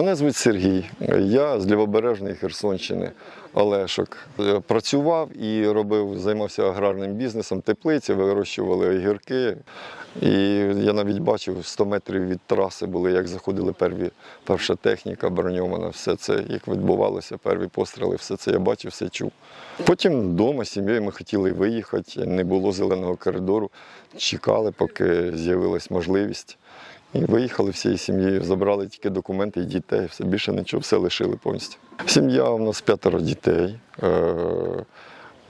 Мене звуть Сергій. Я з Лівобережної Херсонщини, Олешок. Е, Працював і робив, займався аграрним бізнесом, теплиці, вирощували огірки. І я навіть бачив 100 метрів від траси були, як заходили перві, перша техніка броньована, все це, як відбувалося, перві постріли, все це я бачив, все чув. Потім вдома сім'єю ми хотіли виїхати, не було зеленого коридору, чекали, поки з'явилась можливість. І виїхали всією сім'єю, забрали тільки документи і дітей, все більше нічого, все лишили повністю. Сім'я у нас п'ятеро дітей. Е,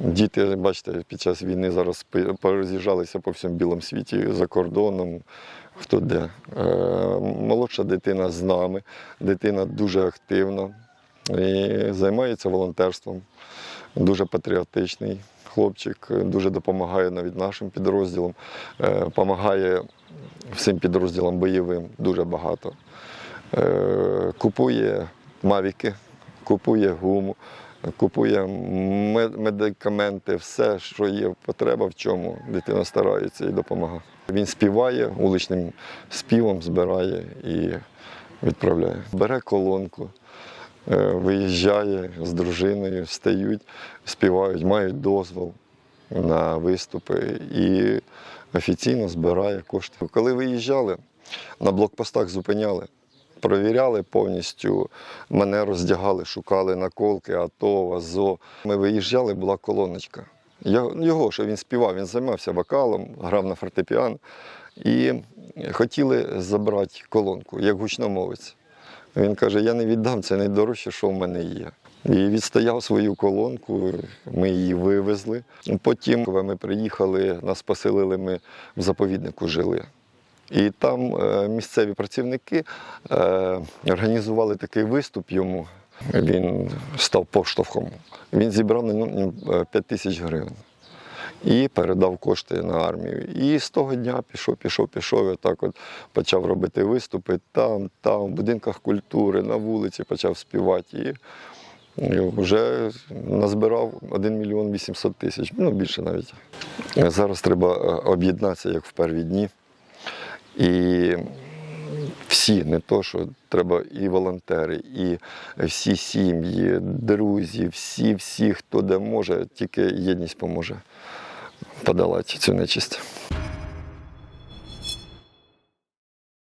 Діти, бачите, під час війни зараз пороз'їжджалися по всьому білому світі за кордоном. Хто де. Е, Молодша дитина з нами, дитина дуже активна і займається волонтерством. Дуже патріотичний хлопчик, дуже допомагає навіть нашим підрозділам, допомагає всім підрозділам бойовим дуже багато. Е, Купує мавіки, купує гуму, купує медикаменти, все, що є потреба, в чому дитина старається і допомагає. Він співає вуличним співом, збирає і відправляє. Бере колонку, е, виїжджає з дружиною, стають, співають, мають дозвол на виступи і офіційно збирає кошти. Коли виїжджали, на блокпостах зупиняли, провіряли повністю, мене роздягали, шукали наколки, АТО, АЗО. Ми виїжджали, була колоночка. Його, що він співав, він займався вокалом, грав на фортепіано. І хотіли забрати колонку, як гучномовець. Він каже: я не віддам, це найдорожче, що в мене є. І відстояв свою колонку, ми її вивезли. Потім, коли ми приїхали, нас поселили, ми в заповіднику жили. І там е, місцеві працівники е, організували такий виступ йому. Він став поштовхом. Він зібрав на 5 тисяч гривень і передав кошти на армію. І з того дня пішов, пішов, пішов. І так от почав робити виступи там, там, в будинках культури, на вулиці почав співати. І вже назбирав 1 мільйон 800 тисяч, ну більше навіть. Зараз треба е, об'єднатися, як в перві дні. І всі, не то, що треба і волонтери, і всі сім'ї, друзі, всі, всі, хто де може, тільки єдність поможе подолати цю нечисть.